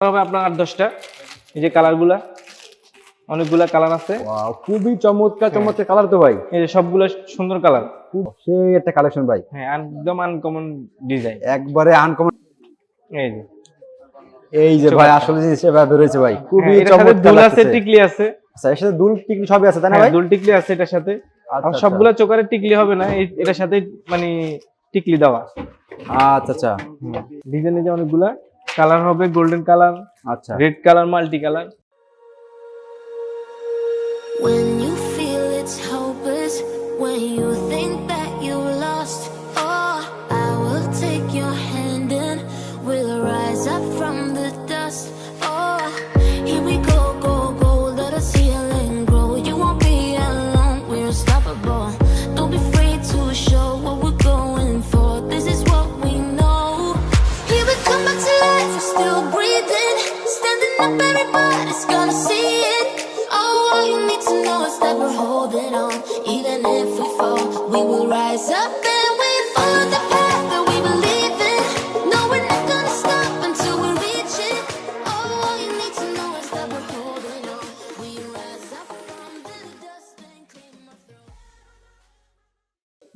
হবে আপনার আট দশটা। এই যে কালারগুলা অনেকগুলা কালার আছে। খুবই চমৎকার চমৎকার কালার তো ভাই। এই যে সবগুলো সুন্দর কালার। খুব সেই একটা কালেকশন ভাই। হ্যাঁ একদম আনকমন ডিজাইন একবারে আনকমন এই যে। এই যে ভাই আসলে জিনিস এবার বেরোয়েছে ভাই খুবই হ্যাঁ, সাথে চমৎকার দুল আছে টিকলি আছে। আচ্ছা এর সাথে দুল টিকলি সবই আছে তাই না হ্যাঁ, ভাই? দুল টিকলি আছে এটার সাথে। আর আচ্ছা, সবগুলা চোকারের টিকলি হবে না এটার সাথে মানে টিকলি দেওয়া। আচ্ছা আচ্ছা। ডিজাইনে যে অনেকগুলা কালার হবে গোল্ডেন কালার আচ্ছা। Red colour multi colour.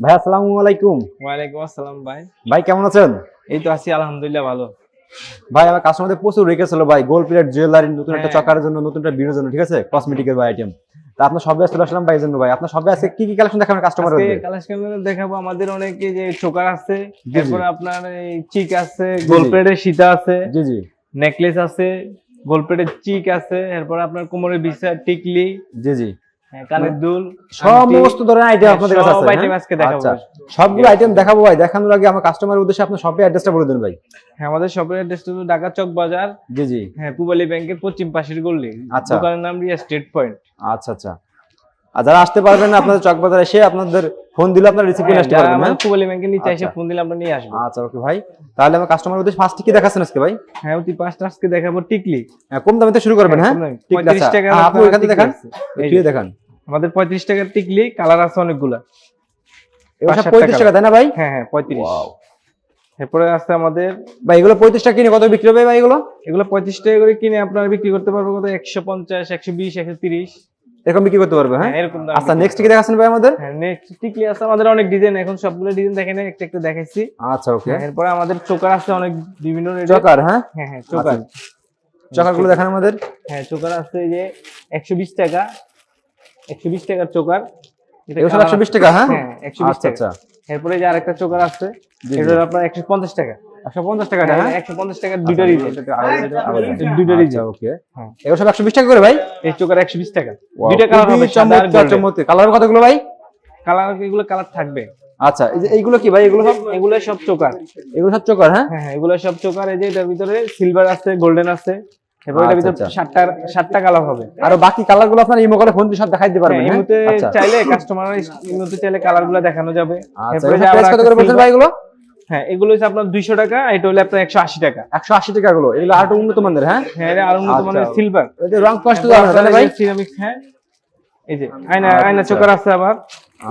ভাই আসসালামু আলাইকুম। ওয়ালাইকুম আসসালাম ভাই। ভাই কেমন আছেন? এই তো আছি আলহামদুলিল্লাহ ভালো। ভাই আমার কাস্টমারদের প্রচুর রেখেছিল ভাই গোল্ড প্লেট জুয়েলারি নতুন একটা হ্যাঁ। চকার জন্য নতুন একটা ভিডিওর জন্য ঠিক আছে? কসমেটিকের ভাই আইটেম তা আপনার সবে চলে আসলাম ভাই জন্য ভাই। আপনার সবে আজকে কি কি কালেকশন দেখাবেন কাস্টমার আজকে কালেকশন দেখাবো আমাদের অনেক যে চোকার আছে। তারপরে আপনার এই চিক আছে গোল প্লেটের সীতা আছে জি জি। নেকলেস আছে গোল প্লেটের চিক আছে এরপর আপনার কোমরের বিছা টিকলি জি জি। কানের দুল সমস্ত ধরনের আইটেম হ্যাঁ, আপনাদের কাছে আছে item হ্যাঁ? আজকে দেখাবো। আচ্ছা সবগুলো আইটেম দেখাবো ভাই দেখানোর আগে আমার কাস্টমারের উদ্দেশ্যে আপনার শপের অ্যাড্রেসটা বলে দেন ভাই। হ্যাঁ আমাদের শপের অ্যাড্রেস হলো ঢাকা চক বাজার জি জি। হ্যাঁ পুবালি ব্যাংকের পশ্চিম পাশের গল্লি আচ্ছা। দোকানের নাম রিয়া স্টেট পয়েন্ট। আচ্ছা আচ্ছা। আর যারা আসতে পারবেন না আপনাদের চকবাজার এসে আপনাদের ফোন দিলে আপনার রিসিভ করে আসতে যারা পারবেন হ্যাঁ? আমাদের ব্যাংকের নিচে এসে। ফোন দিলে আমরা নিয়ে আসব। আচ্ছা ওকে ভাই। তাহলে আমার কাস্টমার উদ্দেশ্যে ফার্স্ট কি দেখাচ্ছেন আজকে ভাই? হ্যাঁ অতি পাঁচটা আজকে দেখাবো টিকলি। হ্যাঁ, কম দামে তো শুরু করবেন হ্যাঁ টাকা হ্যাঁ, আপনি দেখান। আমাদের পঁয়ত্রিশ টাকার টিকলি কালার আছে অনেকগুলা। পঁয়ত্রিশ টাকা। তাই না ভাই? হ্যাঁ হ্যাঁ পঁয়ত্রিশ. এরপরে আছে আমাদের ভাই এগুলো পঁয়ত্রিশ টাকা কিনে কত বিক্রি হবে ভাই এগুলো? এগুলো পঁয়ত্রিশ টাকা করে কিনে আপনারা বিক্রি করতে পারব কত? একশো পঞ্চাশ একশো বিশ একশো তিরিশ। এরকম বিক্রি করতে পারবে হ্যাঁ? হ্যাঁ এরকম দাম আচ্ছা নেক্সট কি দেখাচ্ছেন ভাই আমাদের? হ্যাঁ নেক্সট টিকলি আছে আমাদের অনেক ডিজাইন এখন সবগুলো ডিজাইন দেখেন একটা একটা দেখাইছি। আচ্ছা ওকে এরপরে আমাদের চোকার আছে অনেক বিভিন্ন রেটের চকার হ্যাঁ? হ্যাঁ হ্যাঁ চোকার। চকারগুলো দেখান আমাদের। হ্যাঁ চোকার আছে এই যে একশো বিশ টাকা একশো বিশ টাকার চোকার। একশো বিশ। টাকা হ্যাঁ? হ্যাঁ একশো বিশ আচ্ছা টাকা। আচ্ছা। এরপরে যে আরেকটা চোকার আছে এটা। আপনার একশো পঞ্চাশ টাকা। একশো পঞ্চাশ টাকা হ্যাঁ একশো পঞ্চাশ টাকার দুইটা রিজেন দুইটা আচ্ছা রিজেন ওকে। হ্যাঁ। এগুলো সব একশো বিশ টাকা করে ভাই? এই চোকার একশো বিশ টাকা। দুইটা কালার হবে চমৎকার চমৎকার। কালার কতগুলো ভাই? কালার এগুলো কালার থাকবে। আচ্ছা এই যে এইগুলো কি ভাই? এগুলো সব? এগুলো সব চোকার। এগুলো সব চকার হ্যাঁ? হ্যাঁ হ্যাঁ এগুলো সব চোকার। এই যে এটার ভিতরে সিলভার আছে গোল্ডেন আছে। এরপর এটার আচ্ছা, ভিতরে আচ্ছা। সাতটা সাতটা কালার হবে। আর বাকি কালার আপনার ইমো করে ফোন দিয়ে সব দেখাই দিতে পারবেন হ্যাঁ, এই? মুহূর্তে আচ্ছা। চাইলে কাস্টমার এই চাইলে কালার দেখানো যাবে। আচ্ছা এগুলো হ্যাঁ হচ্ছে আপনার দুইশো টাকা এটা হলে আপনার একশো আশি টাকা। একশো আশি টাকা গুলো এগুলো আরও উন্নত মানের হ্যাঁ? হ্যাঁ আর উন্নত আচ্ছা। মানের সিলভার রং কষ্ট না ভাই? হ্যাঁ? এই যে আয়না আচ্ছা। আয়না চোকার আছে আবার।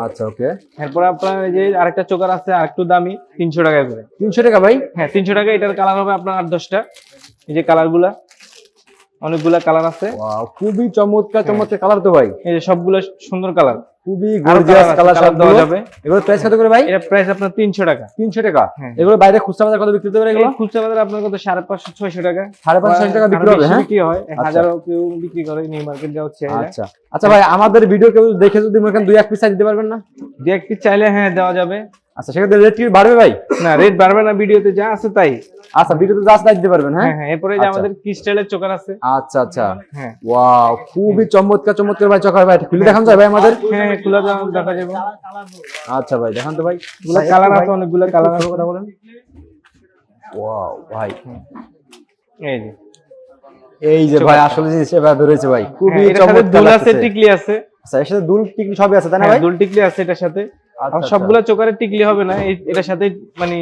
আচ্ছা ওকে। এরপর আপনার এই যে আরেকটা চোকার আছে আরেকটু দামি তিনশো টাকা করে। তিনশো টাকা ভাই? হ্যাঁ তিনশো টাকা এটার কালার হবে আপনার আট দশটা। এই যে কালারগুলা। অনেকগুলা কালার আছে। খুবই চমৎকার চমৎকার কালার তো ভাই। এই যে সবগুলো সুন্দর কালার। খুবই গর্জিয়াস কালার সব দেওয়া দেওয়া যাবে। যাবে। এগুলো প্রাইস কত করে ভাই? এটা প্রাইস আপনার তিনশো টাকা। তিনশো টাকা? হ্যাঁ। এগুলো বাইরে খুচরা বাজার কত বিক্রি পারে এগুলো? খুচরা বাজারে আপনার কত সাড়ে পাঁচশো ছয়শো টাকা। সাড়ে পাঁচশো ছয়শো টাকা বিক্রি হবে হ্যাঁ? বিক্রি হয়। আচ্ছা। হাজারও কেউ বিক্রি করে নিউ মার্কেট হচ্ছে আচ্ছা। আচ্ছা ভাই আমাদের ভিডিও কেউ দেখে যদি মনে করেন দুই এক পিস দিতে পারবেন না? দু এক piece চাইলে হ্যাঁ দেওয়া যাবে। আচ্ছা সেক্ষেত্রে রেট কি বাড়বে ভাই? না রেট বাড়বে না ভিডিওতে যা আছে তাই। আচ্ছা ভিডিওতে জাস্ট দিতে পারবেন হ্যাঁ? হ্যাঁ হ্যাঁ এরপরে যে আচ্ছা। আমাদের কি স্টাইলের চোকার আছে। আচ্ছা আচ্ছা। হ্যাঁ। ওয়াও খুবই চমৎকার চমৎকার ভাই চকার ভাই। খুলে দেখান যায় ভাই আমাদের। হ্যাঁ খোলা দাম দেখা যাবে। আচ্ছা ভাই দেখান তো ভাই। গুলো কালার আছে অনেকগুলো কালার আছে। কথা বলেন। ওয়াও ভাই। এই যে। এই যে ভাই আসলে জিনিস এবার বেরোয়েছে ভাই। খুবই হ্যাঁ, চমৎকার দুল আছে টিকলি আছে। আচ্ছা এর সাথে দুল টিকলি সবই আছে তাই না হ্যাঁ, ভাই? দুল টিকলি আছে এটার সাথে। আর সবগুলো চোকারে টিকলি হবে না এটার সাথে মানে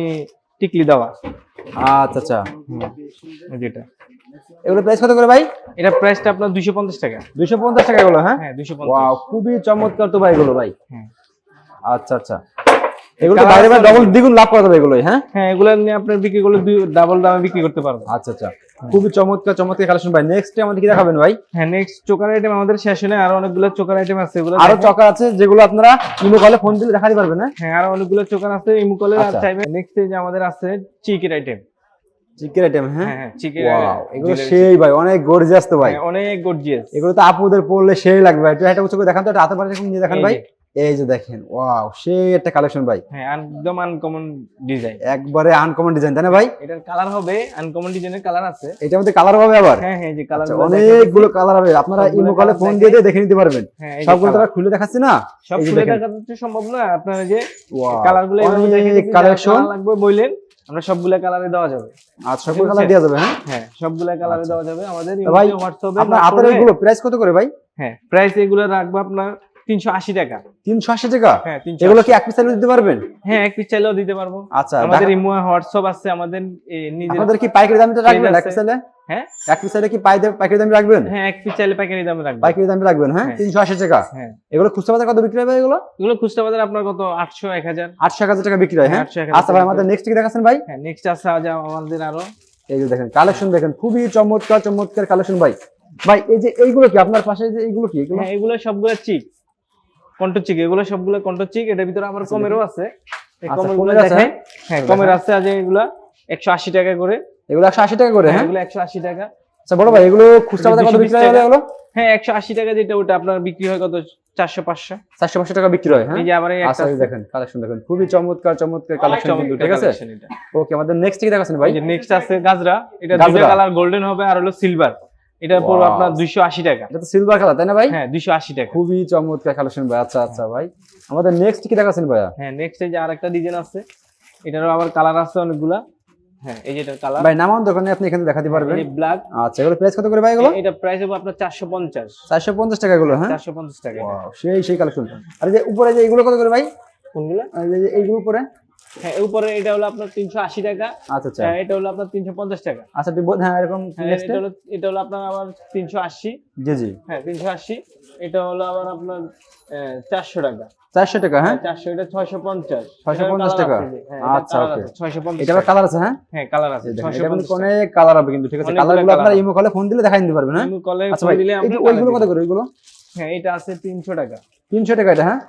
টিকলি দেওয়া। আচ্ছা আচ্ছা। যেটা এগুলো প্রাইস কত করে ভাই? এটা প্রাইসটা আপনার দুইশো পঞ্চাশ টাকা। দুইশো পঞ্চাশ টাকা এগুলো হ্যাঁ? হ্যাঁ 250 ওয়াও খুবই চমৎকার তো ভাই এগুলো ভাই। হ্যাঁ। আচ্ছা আচ্ছা। এগুলো Colour বাইরে ডবল দ্বিগুণ লাভ করা যাবে এগুলোই হ্যাঁ? হ্যাঁ এগুলো নিয়ে আপনার বিক্রি করলে দুই ডাবল দামে বিক্রি করতে পারব। আচ্ছা আচ্ছা। খুবই চমৎকার চমৎকার কালেকশন ভাই। নেক্সট আমাদের কি দেখাবেন ভাই? হ্যাঁ নেক্সট চোকার আইটেম আমাদের শেষ হলে আরও অনেকগুলো চোকার আইটেম আছে এগুলো আরও। চকার আছে যেগুলো আপনারা ইমো কলে ফোন দিলে দেখাতে পারবেন হ্যাঁ? হ্যাঁ আরও অনেকগুলো চোকার আছে ইমুকলে আর আচ্ছা। চাইবে। নেক্সট যে আমাদের আছে চিকের আইটেম চিকেন আইটেম হ্যাঁ? হ্যাঁ হ্যাঁ চিকের এগুলো সেই ভাই অনেক গর্জিয়াস তো ভাই। অনেক গর্জিয়াস এগুলো তো আপুদের পড়লে সেই লাগবে ভাই। একটু উচ্চ করে দেখান তো একটা হাতে পারে নিয়ে দেখান ভাই। এই যে দেখেন ওয়াও সেই একটা কালেকশন ভাই। হ্যাঁ একদম আনকমন ডিজাইন একবারে আনকমন ডিজাইন তাই না ভাই? এটার কালার হবে আনকমন ডিজাইনের কালার আছে। এটার মধ্যে কালার হবে আবার? হ্যাঁ হ্যাঁ যে কালার আচ্ছা, অনেকগুলো কালার হবে। আপনারা ইমো কলে ফোন দিয়ে দিয়ে দেখে নিতে পারবেন। হ্যাঁ সবগুলো তারা খুলে দেখাচ্ছি না? সব খুলে দেখেন। দেখা তো সম্ভব না। আপনারা যে Wow, কালারগুলো অনেক কালেকশন লাগবে বললেন আমরা সবগুলা কালারে দেওয়া যাবে। আর সবগুলো কালার দেওয়া যাবে হ্যাঁ? হ্যাঁ সবগুলা কালারে আচ্ছা। দেওয়া যাবে। আমাদের ভাই, হোয়াটসঅ্যাপে আপনার হাতের এগুলো প্রাইস কত করে ভাই? হ্যাঁ প্রাইস এগুলো রাখব আপনার তিনশো আশি টাকা। তিনশো আশি টাকা? হ্যাঁ এগুলো কি এক পিস দিতে পারবেন? হ্যাঁ এক পিস চাইলেও দিতে পারব। আচ্ছা আমাদের ইমো হোয়াটসঅ্যাপ আছে আমাদের এ, নিজের কি পাইকারি দামে রাখবেন এক। পিস হ্যাঁ? এক পিস চাইলে কি পাইকারি দামে রাখবেন? হ্যাঁ এক পিস চাইলে পাইকারি দামে রাখব। পাইকারি দামে রাখবেন হ্যাঁ। তিনশো আশি টাকা। হ্যাঁ। এগুলো খুচরা বাজার কত বিক্রি হবে এগুলো? এগুলো খুচরা বাজার আপনার কত? আটশো এক হাজার। আটশো এক হাজার টাকা বিক্রি হয় হ্যাঁ? 800 এক হাজার আচ্ছা ভাই আমাদের নেক্সট কি দেখাচ্ছেন ভাই? হ্যাঁ নেক্সট আছে আজ আমাদের আরও। এই যে দেখেন কালেকশন দেখেন খুবই চমৎকার চমৎকার কালেকশন ভাই। ভাই এই যে এইগুলো কি? আপনার পাশে যে এইগুলো কি? এগুলো? হ্যাঁ সবগুলো চিক কন্ট চিক এগুলো সবগুলো কন্ট চিক এটার ভিতরে আমার কমেরও আছে। এই আচ্ছা, হ্যাঁ কমের আছে আজ এগুলা একশো আশি টাকা করে। এগুলো একশো আশি টাকা করে হ্যাঁ? হ্যাঁ এগুলো একশো আশি টাকা। আচ্ছা বড় ভাই এগুলো খুচরা বাজার কত বিক্রি হয় এগুলো হ্যাঁ টাকা যেটা ওটা আপনার বিক্রি হয় কত? চারশো পাঁচশো। চারশো পাঁচশো টাকা বিক্রি হয় হ্যাঁ? এই যে আবার এই আচ্ছা একটা দেখেন কালেকশন দেখেন। খুবই চমৎকার চমৎকার কালেকশন ঠিক আছে? ওকে আমাদের নেক্সট কি ভাই? যে নেক্সট আছে গাজরা। এটা দুটো কালার গোল্ডেন হবে আর হলো সিলভার এটা পড়বে আপনার দুইশো আশি টাকা। এটা তো সিলভার কালার তাই না ভাই? হ্যাঁ দুইশো আশি টাকা। খুবই চমৎকার কালেকশন ভাই। আচ্ছা আচ্ছা ভাই। আমাদের নেক্সট কি দেখাচ্ছেন ভাইয়া? হ্যাঁ নেক্সট এই যে আরেকটা ডিজাইন আছে। এটারও আবার কালার আছে অনেকগুলা। হ্যাঁ এই যে কালার ভাই নামান দোকানে আপনি এখানে দেখাতে পারবেন। ব্ল্যাক আচ্ছা এগুলো প্রাইস কত করে ভাই এগুলো? এটা প্রাইস হবে আপনার চারশো পঞ্চাশ। চারশো পঞ্চাশ টাকা এগুলো হ্যাঁ? চারশো পঞ্চাশ টাকা। এটা। সেই সেই কালেকশন আর যে উপরে যে এগুলো কত করে ভাই? কোনগুলা? এইগুলো উপরে? হ্যাঁ উপরে এটা হলো আপনার তিনশো আশি টাকা। আচ্ছা আচ্ছা। হ্যাঁ, এটা হলো আপনার তিনশো পঞ্চাশ টাকা। আচ্ছা তুই হ্যাঁ এরকম হ্যাঁ, এটা হলো এটা হলো আপনার আবার তিনশো আশি। জি জি। হ্যাঁ এটা হলো আবার আপনার চারশো টাকা। চারশো টাকা হ্যাঁ? চারশো এটা ছয়শো পঞ্চাশ। 650 টাকা। আচ্ছা এটা কালার আছে হ্যাঁ? হ্যাঁ কালার আছে কিন্তু কালার হবে কিন্তু ঠিক আছে? আপনারা ইমো কলে ফোন দিলে দেখাই দিতে পারবেন হ্যাঁ? কলে আচ্ছা দিলে আমরা ওইগুলো কত করে ওইগুলো? হ্যাঁ এটা আছে তিনশো টাকা। তিনশো টাকা এটা হ্যাঁ?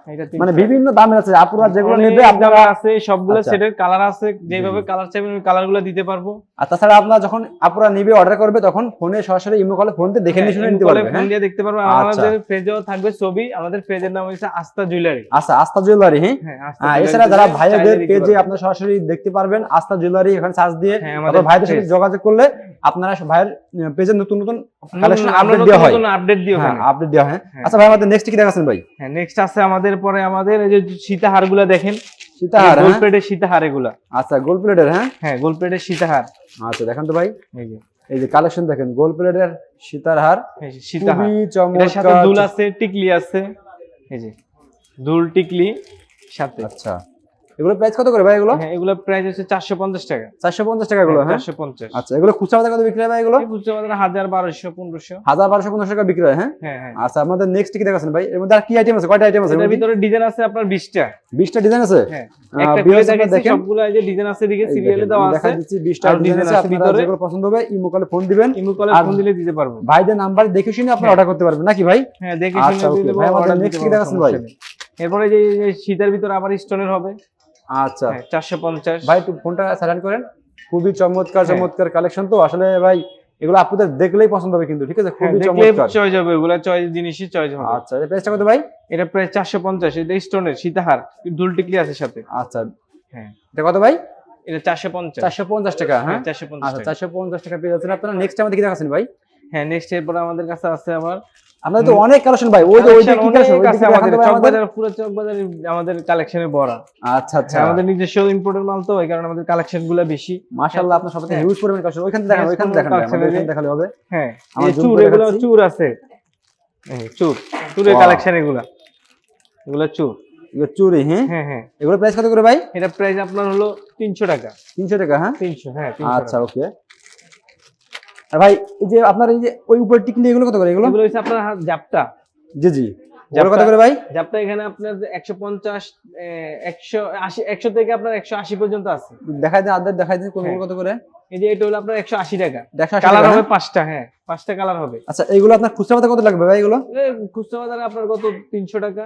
মানে বিভিন্ন দামের আছে আপুরা যেগুলো নেবে আপনারা আছে সবগুলো আচ্ছা। সেটের কালার আছে যেভাবে কালার চাইবেন ওই কালারগুলো দিতে পারব। আর তাছাড়া আপনারা যখন আপুরা নিবে অর্ডার করবে তখন ফোনে সরাসরি ইমো কলে ফোন দিয়ে দেখে নিয়ে শুনে নিতে পারবে ফোন হ্যাঁ? দিয়ে দেখতে পারব। আচ্ছা। আমাদের পেজেও থাকবে ছবি আমাদের পেজের নাম হচ্ছে আস্থা জুয়েলারি আচ্ছা আস্থা জুয়েলারি হ্যাঁ? হ্যাঁ হ্যাঁ, এছাড়া যারা দিলে ভাইয়াদের পেজে। আপনারা সরাসরি দেখতে পারবেন আস্থা জুয়েলারি এখানে সার্চ দিয়ে হ্যাঁ, আমাদের ভাইদের সাথে যোগাযোগ করলে আপনারা ভাইয়ের পেজে নতুন নতুন কালেকশন আপডেট দেওয়া হয়। নতুন আপডেট দিও হ্যাঁ আপডেট দেওয়া হয়। হ্যাঁ। আচ্ছা ভাই আমাদের নেক্সট কি দেখাচ্ছেন ভাই? হ্যাঁ নেক্সট আছে আমাদের পরে আমাদের এই যে সীতাহারগুলা দেখেন। সীতাহার গোল হ্যাঁ? প্লেটের সীতাহার এগুলা। আচ্ছা গোল প্লেটের হ্যাঁ? হ্যাঁ গোল প্লেটের সীতাহার। আচ্ছা দেখেন তো ভাই। এই যে। এই যে কালেকশন দেখেন গোল প্লেটের সীতাহার। খুবই এটার সাথে দুল আছে টিকলি আছে। এই যে দুল টিকলি সাথে। আচ্ছা। এগুলো প্রাইস কত করে ভাই এগুলো? হ্যাঁ এগুলো প্রাইস হচ্ছে চারশো পঞ্চাশ টাকা। চারশো পঞ্চাশ টাকা এগুলো হ্যাঁ চারশো পঞ্চাশ। আচ্ছা এগুলো খুচরা বাজার কত বিক্রি হয় ভাই এগুলো? হাজার বারোশো পনেরোশো। হাজার বারোশো পঞ্চাশ টাকা বিক্রি হয় হ্যাঁ? হ্যাঁ হ্যাঁ। আচ্ছা আমাদের নেক্সট কি দেখাচ্ছেন ভাই? এর মধ্যে আর কি আইটেম আছে? কয়টা আইটেম আছে? এটার ভিতরে ডিজাইন আছে আপনার বিশটা। বিশটা ডিজাইন আছে? হ্যাঁ একটা খুলে দেখেন। সবগুলো এই যে ডিজাইন আছে এই সিরিয়ালে দেওয়া আমি দেখা আছে দিচ্ছি বিশটা আর ডিজাইন আছে আছে আপনারা ভিতরে। যেগুলো পছন্দ হবে ইমো কলে ফোন দিবেন। ইমো কলে ফোন দিলে দিতে পারব। ভাইদের নাম্বার দেখে শুনে আপনারা হ্যাঁ। অর্ডার করতে পারবেন নাকি ভাই? হ্যাঁ দেখে আচ্ছা, শুনে okay. দিলে ভাই, আমাদের দিতে কি পারব, দেখাচ্ছেন ভাই? এরপরে যে শীতের ভিতরে আবার স্টোনের হবে। আচ্ছা। চারশো পঞ্চাশ। ভাই একটু ফোনটা সাইলেন্ট করেন। খুবই চমৎকার হ্যাঁ। চমৎকার কালেকশন তো আসলে ভাই এগুলো আপনাদের দেখলেই পছন্দ হবে কিন্তু ঠিক আছে? হ্যাঁ, খুবই চমৎকার। চয়েস হবে ওগুলা চয়েস জিনিসই চয়েস হবে। আচ্ছা এই প্রাইসটা কত ভাই? এটা প্রায় চারশো পঞ্চাশ এটা স্টোনের সীতাহার দুল টিকলি আছে সাথে। আচ্ছা। হ্যাঁ। এটা কত ভাই? এটা চারশো পঞ্চাশ। চারশো পঞ্চাশ টাকা হ্যাঁ? হ্যাঁ চারশো পঞ্চাশ আচ্ছা চারশো পঞ্চাশ টাকা পেয়ে যাচ্ছেন। আপনারা নেক্সট আমাদের কি দেখাচ্ছেন ভাই? হ্যাঁ নেক্সট এরপরে আমাদের কাছে আছে আবার আপনাদের তো অনেক কালেকশন ভাই ওই যে ওই যে কি কালেকশন আমাদের চক আমাদের বাজার পুরো চকবাজার আমাদের কালেকশনে ভরা। আচ্ছা আচ্ছা। হ্যাঁ, আমাদের নিজস্ব ইম্পোর্টের মাল তো এই কারণে আমাদের কালেকশনগুলো বেশি। মাশাআল্লাহ আপনার সবাই। হিউজ পরিমাণ কালেকশন ওইখান থেকে দেখান ওইখান থেকে দেখান আমাদের এই দেখালে হবে। হ্যাঁ zoom চুর এগুলো চুর আছে। এই চুর চুরের কালেকশন এগুলা। এগুলা চুর। এগুলো চুরি হ্যাঁ? হ্যাঁ হ্যাঁ। এগুলো প্রাইস কত করে ভাই? এটা প্রাইস আপনার হলো তিনশো টাকা। তিনশো টাকা হ্যাঁ? তিনশো হ্যাঁ আচ্ছা ওকে আর ভাই এই যে আপনার এই যে ওই উপরে টিকলি এগুলো কত করে? এগুলো? এগুলো হচ্ছে আপনার জাপটা। জি জি। ওগুলো কত করে ভাই? জাপটা এখানে আপনার থেকে পর্যন্ত আছে। দেখাই দিন আদার দেখাই দিন কোনগুলো হ্যাঁ। কত করে? এই যে এটা হলো আপনার একশো আশি টাকা। কালার হবে পাঁচটা হ্যাঁ পাঁচটা কালার হবে। আচ্ছা এইগুলো আপনার খুচরা কত লাগবে ভাই এগুলো? খুচরা বাজারে আপনার কত? তিনশো টাকা।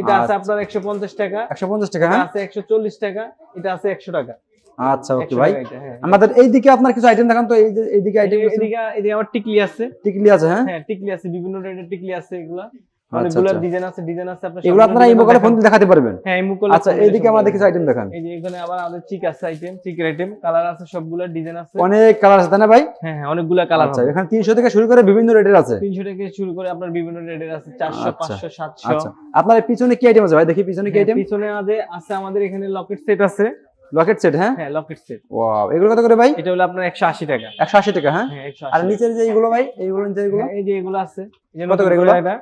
এটা আছে আচ্ছা। আপনার একশো পঞ্চাশ টাকা। একশো পঞ্চাশ টাকা হ্যাঁ? আছে একশো চল্লিশ টাকা এটা আছে একশো টাকা। আচ্ছা ওকে ভাই। এটা, হ্যাঁ। আমাদের এইদিকে আপনার কিছু আইটেম দেখান তো এই যে এইদিকে আইটেম এদিকে এদিকে- আমার টিকলি আছে। টিকলি আছে হ্যাঁ? হ্যাঁ টিকলি আছে বিভিন্ন রেটের টিকলি আছে এগুলা। আচ্ছা, অনেকগুলো আচ্ছা। ডিজাইন আছে ডিজাইন আছে আপনার এগুলো আপনারা design ইমো কলে ফোন দেখাতে পারবেন। হ্যাঁ ইমো কলে আচ্ছা এইদিকে আমাদের কিছু আইটেম দেখান। এই যে এখানে আবার আমাদের চিক আছে আইটেম চিকের আইটেম কালার আছে সবগুলো ডিজাইন আছে। অনেক কালার আছে তাই না ভাই? হ্যাঁ হ্যাঁ অনেকগুলা কালার আচ্ছা আছে এখানে তিনশো থেকে শুরু করে বিভিন্ন রেটের আছে। তিনশো থেকে শুরু করে আপনার বিভিন্ন রেটের আছে চারশো আচ্ছা, পাঁচশো সাতশো। আচ্ছা। আপনার পিছনে কি আইটেম আছে ভাই? দেখি পিছনে কি হ্যাঁ, আইটেম পিছনে আছে আছে আমাদের এখানে লকেট সেট আছে। লকেট সেট হ্যাঁ? হ্যাঁ লকেট সেট ওয়াও এগুলো কত করে ভাই? এটা হলো আপনার একশো আশি টাকা। একশো আশি টাকা হ্যাঁ? হ্যাঁ আর নিচের যে এইগুলো ভাই এইগুলো নিচে এইগুলো এই যে এগুলো আছে। কত করে এগুলো? এটা।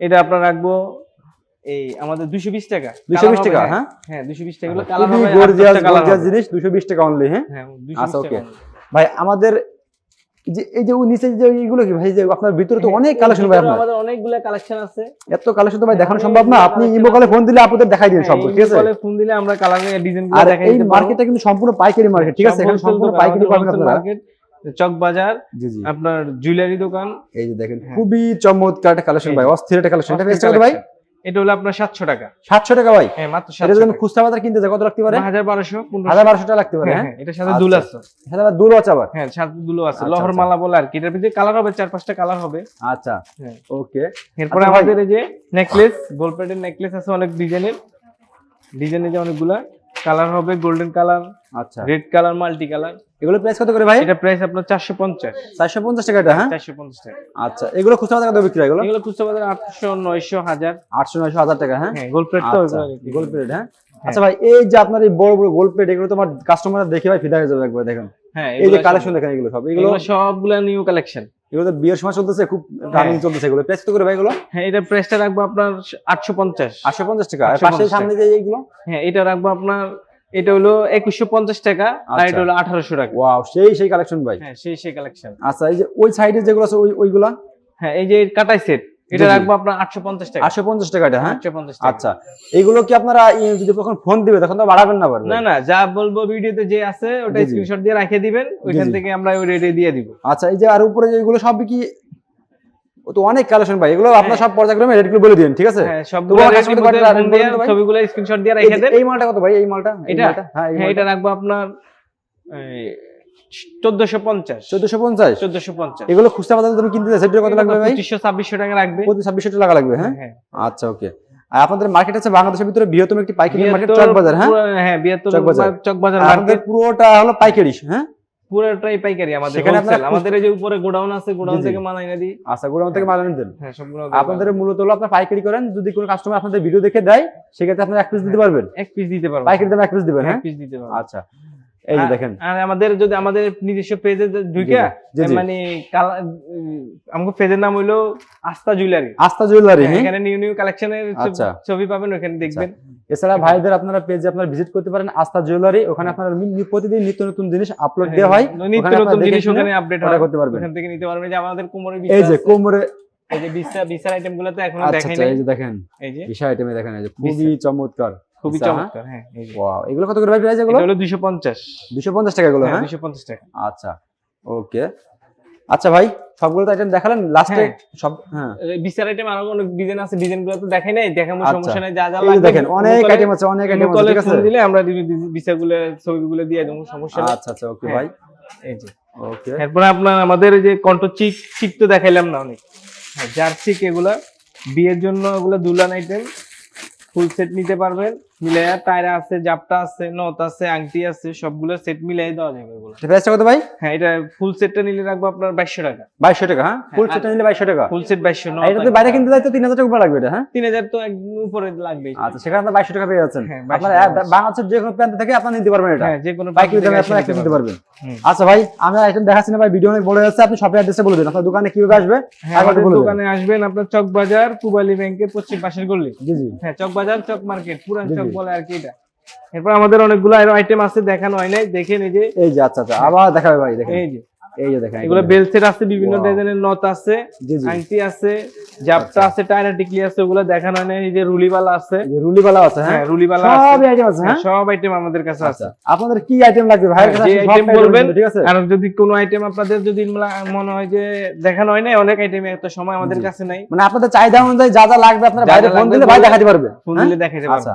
এটা আপনার রাখব এই আমাদের দুশো বিশ টাকা। দুশো বিশ Colour টাকা হ্যাঁ? হ্যাঁ দুশো বিশ টাকা। এগুলো কালার হবে গর্জিয়াস গর্জিয়াস জিনিস দুশো বিশ টাকা অনলি হ্যাঁ? হ্যাঁ দুশো আচ্ছা, বিশ টাকা ভাই আমাদের যে এই যে নিচে যে এইগুলো কি ভাই? যে আপনার ভিতরে তো অনেক কালেকশন ভাই আপনার। আমাদের অনেকগুলো কালেকশন আছে। এত কালেকশন তো ভাই দেখানো হ্যাঁ, সম্ভব না। আপনি ইমো কলে ফোন দিলে আপনাদের দেখাই দিন সব ঠিক আছে? বলে ফোন দিলে আমরা কালারের ডিজাইনগুলো দেখাই এই দিতে পারব। মার্কেটটা কিন্তু সম্পূর্ণ পাইকারি মার্কেট ঠিক আছে? এখানে সম্পূর্ণ পাইকারি পাবেন আপনারা। চক বাজার আপনার জুয়েলারি দোকান। এই যে দেখেন হ্যাঁ। খুবই চমৎকার একটা কালেকশন ভাই অস্থির একটা কালেকশন এটা ভাই। এটা হলো আপনার সাতশো টাকা। সাতশো টাকা ভাই? হ্যাঁ মাত্র এটা যদি খুচরা বাজার কিনতে যায় কত রাখতে পারে? হাজার বারোশো হাজার বারোশো টাকা লাগতে পারে হ্যাঁ এটা হ্যাঁ, এটার সাথে আচ্ছা। দুল আছে। এখানে আবার দুলো আছে আবার? হ্যাঁ সাথে দুলো আছে আচ্ছা, লহর আচ্ছা। মালা বলে আর কি। এটার ভিতরে কালার হবে চার পাঁচটা কালার হবে। আচ্ছা হ্যাঁ। ওকে। এরপরে আচ্ছা আমাদের এই যে নেকলেস গোল্ড প্লেটের নেকলেস আছে অনেক ডিজাইনের ডিজাইনের যে অনেকগুলা কালার হবে গোল্ডেন কালার আচ্ছা। Red colour multi colour. এগুলো প্রাইস কত করে ভাই? এটা প্রাইস আপনার চারশো পঞ্চাশ। চারশো পঞ্চাশ টাকা এটা হ্যাঁ? চারশো পঞ্চাশ টাকা। আচ্ছা এগুলো খুচরা বাজার কত বিক্রি হয় এগুলো? এগুলো খুচরা বাজার আটশো নয়শো হাজার। আটশো নয়শো হাজার টাকা হ্যাঁ? হ্যাঁ গোল্ড প্লেট তো আচ্ছা গোল্ড প্লেট হ্যাঁ? আচ্ছা ভাই এই যে আপনার এই বড় বড় গোল্ড প্লেট এগুলো তোমার কাস্টমাররা দেখে ভাই ফিদা হয়ে যাবে একবার দেখেন। হ্যাঁ এই যে কালেকশন দেখেন এগুলো সব। এগুলো সবগুলা নিউ কালেকশন এগুলো তো বিয়ের সময় চলতেছে খুব রানিং চলতেছে এগুলো। প্রাইস কত করে ভাই এগুলো? হ্যাঁ এটা প্রাইসটা রাখব আপনার আটশো পঞ্চাশ। আটশো পঞ্চাশ টাকা। আর পাশে সামনে যে এইগুলো? হ্যাঁ এটা রাখব আপনার এটা হলো একুশশো পঞ্চাশ টাকা আর আচ্ছা। এটা হলো আঠারোশো টাকা। ওয়াও সেই সেই কালেকশন ভাই। হ্যাঁ সেই সেই কালেকশন আচ্ছা এই যে ওই সাইডে যেগুলো আছে ওই ওইগুলা? হ্যাঁ এই যে কাটাই সেট এটা। রাখব আপনার আটশো পঞ্চাশ টাকা। আটশো পঞ্চাশ টাকা এটা হ্যাঁ? আটশো পঞ্চাশ টাকা। আচ্ছা এইগুলো কি আপনারা যদি কখন ফোন দিবে তখন তো বাড়াবেন না পারবেন না না যা বলব ভিডিওতে যে আছে ওটা। স্ক্রিনশট দিয়ে রেখে দিবেন ওইখান থেকে আমরা ওই রেটে দিয়ে দিব। আচ্ছা এই যে আর উপরে যে এগুলো সব কি ও তো অনেক কালেকশন ভাই এগুলো আপনার সব পর্যায়ক্রমে রেটগুলো বলে দিন ঠিক আছে? হ্যাঁ সবগুলো? ছবিগুলো স্ক্রিনশট দিয়ে এই রেখে যে- দেন। এই মালটা কত ভাই এই মালটা? এটা? হ্যাঁ হ্যাঁ এটা রাখব আপনার চোদ্দশো পঞ্চাশ। চোদ্দশো পঞ্চাশ? চোদ্দশো পঞ্চাশ। এগুলো খুচরা বাজারে তুমি কিনতে চাই কত লাগবে ভাই? পঁচিশশো ছাব্বিশশো টাকা রাখবে পঁচিশ ছাব্বিশশো টাকা লাগবে হ্যাঁ? হ্যাঁ আচ্ছা ওকে। আর আপনাদের মার্কেট আছে বাংলাদেশের ভিতরে বৃহত্তম একটি পাইকারি মার্কেট চক বাজার হ্যাঁ? হ্যাঁ চক বাজার। আর আপনাদের মার্কেট পুরোটা হলো পাইকারি হ্যাঁ? পুরোটাই পাইকারি আমাদের এই যে উপরে গোডাউন আছে গোডাউন। থেকে মাল দিই। আচ্ছা গুড়াম থেকে মাল এনে দেন। হ্যাঁ সম্পূর্ণ আপনাদের মূলত হলো আপনার পাইকারি করেন যদি কোনো কাস্টমার আপনাদের ভিডিও দেখে দেয় সেক্ষেত্রে আপনারা এক পিস দিতে পারবেন। এক পিস দিতে পারব। পাইকারি দামে এক পিস দিবেন হ্যাঁ? পিস দিতে আচ্ছা। এই যে দেখেন। আর আমাদের যদি আমাদের নিজস্ব পেজে ঢুকে। মানে আমাদের পেজের নাম হইল আস্থা জুয়েলারি আস্থা জুয়েলারি হ্যাঁ? এখানে নিউ নিউ কালেকশনের আচ্ছা। ছবি পাবেন ওখানে দেখবেন। এছাড়া ভাইদের আপনারা পেজে আপনারা ভিজিট করতে পারেন আস্থা জুয়েলারি ওখানে আপনারা প্রতিদিন নিত্য নতুন জিনিস আপলোড দেওয়া হয়। হ্যাঁ, নিত্য নতুন জিনিস ওখানে আপডেট করতে পারবেন। ওখান থেকে নিতে পারবেন। যে আমাদের কোমরে এই যে কোমরে এই যে বিছা বিছার আইটেমগুলো তো এখনও আচ্ছা দেখাই আচ্ছা নাই। এই যে দেখেন। এই যে। বিষয় আইটেমে দেখেন এই যে খুবই চমৎকার। খুবই হ্যাঁ। চমৎকার হ্যাঁ ওয়াও এগুলো কত করে ভাই প্রাইস এগুলো? হলো 250 দুশো পঞ্চাশ টাকা এগুলো হ্যাঁ দুশো পঞ্চাশ টাকা। আচ্ছা ওকে। আচ্ছা ভাই সবগুলো তো আইটেম দেখালেন লাস্টে হ্যাঁ। সব হ্যাঁ। বিচার আইটেম আরও অনেক ডিজাইন আছে ডিজাইনগুলো তো দেখাই নাই দেখাবো আচ্ছা। সমস্যা নাই যা যা লাগবে। দেখেন অনেক আইটেম আছে অনেক আইটেম আছে ঠিক আছে? দিলে আমরা বিচারগুলো ছবিগুলো দিয়ে দেবো সমস্যা নেই। আচ্ছা আচ্ছা ওকে হ্যাঁ। ভাই এই যে। ওকে। এরপরে আপনার আমাদের যে কণ্ঠ চিক চিক তো দেখাইলাম না অনেক। হ্যাঁ জার্সিক এগুলা বিয়ের জন্য এগুলো দুলান আইটেম ফুল সেট নিতে পারবেন। টায়রা আছে জাপটা আছে নথ আছে আংটি আছে সবগুলো সেট মিলাই দেওয়া যাবে এগুলো। প্রাইসটা কত ভাই? হ্যাঁ এটা ফুল সেটটা নিলে রাখব আপনার বাইশশো টাকা। বাইশশো টাকা হ্যাঁ? ফুল সেটটা নিলে বাইশশো টাকা। ফুল সেট বাইশশো আর এটা তো বাইরে কিনতে যাই তো তিন হাজার টাকা উপরে লাগবে এটা হ্যাঁ? তিন হাজার তো একদম উপরে লাগবে। আচ্ছা সেখানে আপনার বাইশশো টাকা পেয়ে যাচ্ছেন। হ্যাঁ, 2200 আপনার বাংলাদেশের যে কোনো প্রান্ত থেকে আপনার নিতে পারবেন এটা। হ্যাঁ যে কোনো দামে থেকে একটা নিতে পারবেন। আচ্ছা ভাই আমরা আইটেম দেখাচ্ছি না ভাই ভিডিও অনেক বড় যাচ্ছে আপনি শপের বলে দিন। আপনার দোকানে কীভাবে আসবে হ্যাঁ আমাদের দোকানে আসবেন আপনার চক বাজার পুবালি ব্যাংকের পশ্চিম পাশের গল্লি জি জি। হ্যাঁ চক বাজার চক মার্কেট পুরান চক। বলে আর কি এটা। এরপর আমাদের অনেকগুলো আইটেম আছে দেখানো হয় নাই। দেখেন এই যে এই যে আচ্ছা আচ্ছা আবার দেখাবে ভাই দেখেন। এই যে। এই যে দেখেন এগুলো বেল সেট আছে বিভিন্ন ডিজাইনের নথ আছে জি জি। আংটি আছে জাপটা আছে টায়রা টিকলি আছে ওগুলো দেখানো হয় এই যে রুলিবালা আছে। রুলিবালা আছে হ্যাঁ? হ্যাঁ রুলিবালা সব আইটেম আছে হ্যাঁ? সব আইটেম আমাদের কাছে আছে। আপনাদের কি আইটেম লাগবে ভাইয়ের হ্যাঁ, কাছে? যে আসলে সব item item বলবেন, ঠিক আছে? আর যদি কোনো আইটেম আপনাদের যদি মনে হয় যে দেখানো হয় না অনেক আইটেম এত সময় আমাদের কাছে নাই। মানে আপনাদের চাহিদা অনুযায়ী যা যা লাগবে আপনারা যা যা বাইরে ফোন দিলে ভাই দেখাতে পারবে ফোন হ্যাঁ? দিলে দেখাতে পারব। আচ্ছা।